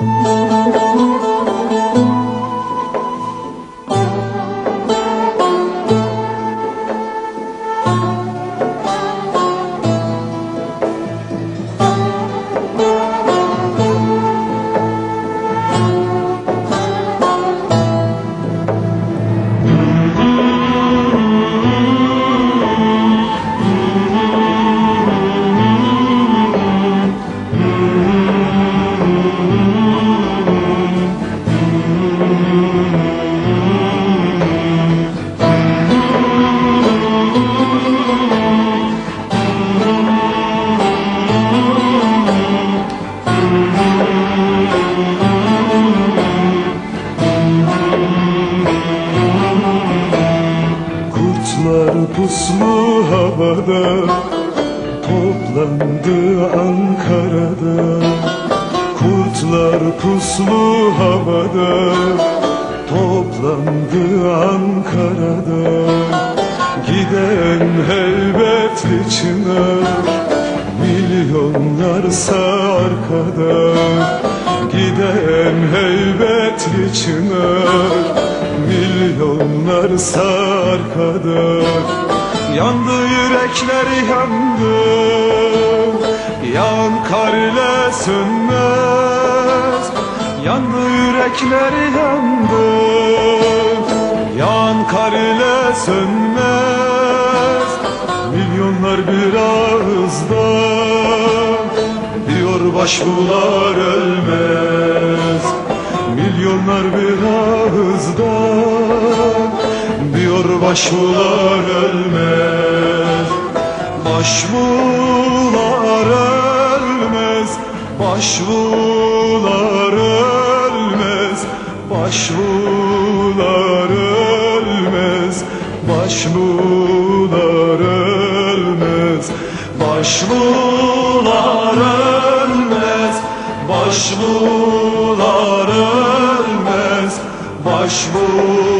Música puslu havada Toplandı Ankara'da. Kurtlar puslu havada Toplandı Ankara'da. Giden heybetli çınar Milyonlarsa arkada. Giden heybetli çınar Milyonlarsa arkada Yandı yürekler yandı Yan kar ile sönmez. Yandı yürekler yandı Yan kar ile sönmez. Milyonlar bir Diyor başbular ölmez. Milyonlar bir Yaşıyor başvular ölmez Başvular ölmez Başvular ölmez Başvular ölmez Başvular ölmez Başvular ölmez Başvular ölmez Başvular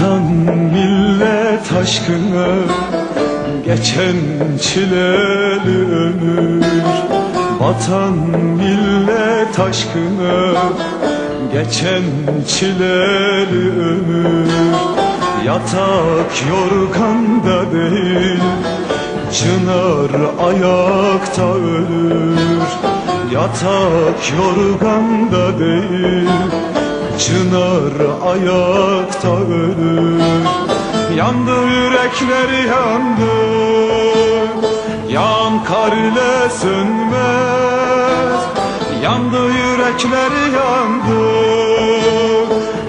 Vatan millet aşkına geçen çileli ömür. Vatan millet aşkına geçen çileli ömür. Yatak yorganda değil Çınar ayakta ölür. Yatak yorganda değil Çınar ayakta ölür. Yandı yürekleri yandı. Yan kar ile sönmez. Yandı yürekleri yandı.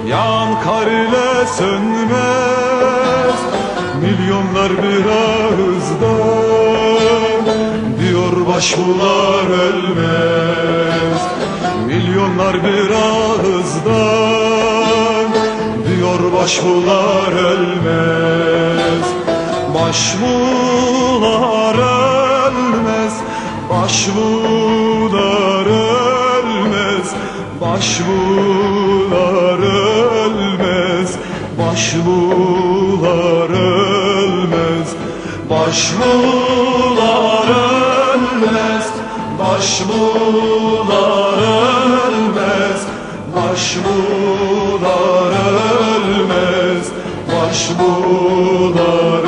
Yan kar ile sönmez. Milyonlar bir ağızda Diyor başbular ölmez. Milyonlar bir ağızdan Diyor başbular ölmez Başbular ölmez Başbular ölmez Başbular ölmez Başbular ölmez Başbular ölmez Başbular ölmez Başbular taş bular